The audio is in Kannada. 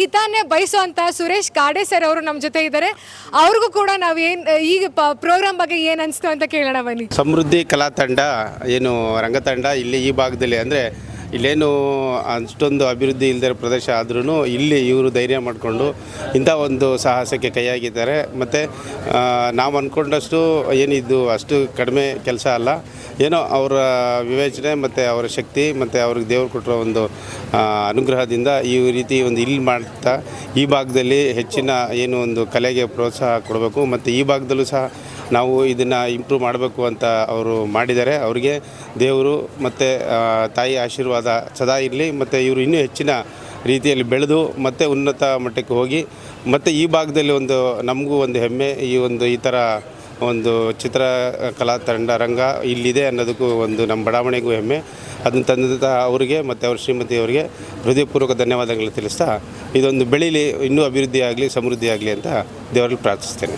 ಹಿತಾನ್ನೇ ಬಯಸುವಂತ ಸುರೇಶ್ ಕಾಡೆ ಸರ್ ಅವರು ನಮ್ಮ ಜೊತೆ ಇದ್ದಾರೆ. ಅವ್ರಿಗೂ ಕೂಡ ನಾವು ಏನ್, ಈಗ ಪ್ರೋಗ್ರಾಮ್ ಬಗ್ಗೆ ಏನ್ ಅನ್ಸ್ತು ಅಂತ ಕೇಳೋಣ ಬನ್ನಿ. ಸಮೃದ್ಧಿ ಕಲಾ ತಂಡ, ಏನು ರಂಗತಂಡ ಇಲ್ಲಿ ಈ ಭಾಗದಲ್ಲಿ ಅಂದರೆ ಇಲ್ಲೇನು ಅಷ್ಟೊಂದು ಅಭಿವೃದ್ಧಿ ಇಲ್ಲದ ಪ್ರದೇಶ ಆದ್ರೂ ಇಲ್ಲಿ ಇವರು ಧೈರ್ಯ ಮಾಡಿಕೊಂಡು ಇಂಥ ಒಂದು ಸಾಹಸಕ್ಕೆ ಕೈಯಾಗಿದ್ದಾರೆ. ಮತ್ತು ನಾವು ಅಂದ್ಕೊಂಡಷ್ಟು ಏನಿದ್ದು ಅಷ್ಟು ಕಡಿಮೆ ಕೆಲಸ ಅಲ್ಲ. ಏನೋ ಅವರ ವಿವೇಚನೆ ಮತ್ತು ಅವರ ಶಕ್ತಿ ಮತ್ತು ಅವ್ರಿಗೆ ದೇವರು ಕೊಟ್ಟಿರೋ ಒಂದು ಅನುಗ್ರಹದಿಂದ ಈ ರೀತಿ ಒಂದು ಇಲ್ಲಿ ಮಾಡ್ತಾ ಈ ಭಾಗದಲ್ಲಿ ಹೆಚ್ಚಿನ ಏನು ಒಂದು ಕಲೆಗೆ ಪ್ರೋತ್ಸಾಹ ಕೊಡಬೇಕು. ಮತ್ತು ಈ ಭಾಗದಲ್ಲೂ ಸಹ ನಾವು ಇದನ್ನು ಇಂಪ್ರೂವ್ ಮಾಡಬೇಕು ಅಂತ ಅವರು ಮಾಡಿದ್ದಾರೆ. ಅವರಿಗೆ ದೇವರು ಮತ್ತು ತಾಯಿ ಆಶೀರ್ವಾದ ಸದಾ ಇರಲಿ, ಮತ್ತು ಇವರು ಇನ್ನೂ ಹೆಚ್ಚಿನ ರೀತಿಯಲ್ಲಿ ಬೆಳೆದು ಮತ್ತು ಉನ್ನತ ಮಟ್ಟಕ್ಕೆ ಹೋಗಿ, ಮತ್ತು ಈ ಭಾಗದಲ್ಲಿ ಒಂದು ನಮಗೂ ಒಂದು ಹೆಮ್ಮೆ, ಈ ಒಂದು, ಈ ಥರ ಒಂದು ಚಿತ್ರ, ಕಲಾ ತಂಡ, ರಂಗ ಇಲ್ಲಿದೆ ಅನ್ನೋದಕ್ಕೂ ಒಂದು ನಮ್ಮ ಬಡಾವಣೆಗೂ ಹೆಮ್ಮೆ. ಅದನ್ನು ತಂದಂಥ ಅವರಿಗೆ ಮತ್ತು ಅವ್ರ ಶ್ರೀಮತಿ ಅವರಿಗೆ ಹೃದಯಪೂರ್ವಕ ಧನ್ಯವಾದಗಳು ತಿಳಿಸ್ತಾ, ಇದೊಂದು ಬೆಳೀಲಿ, ಇನ್ನೂ ಅಭಿವೃದ್ಧಿ ಆಗಲಿ ಸಮೃದ್ಧಿ ಆಗಲಿ ಅಂತ ದೇವರಲ್ಲಿ ಪ್ರಾರ್ಥಿಸ್ತೇನೆ.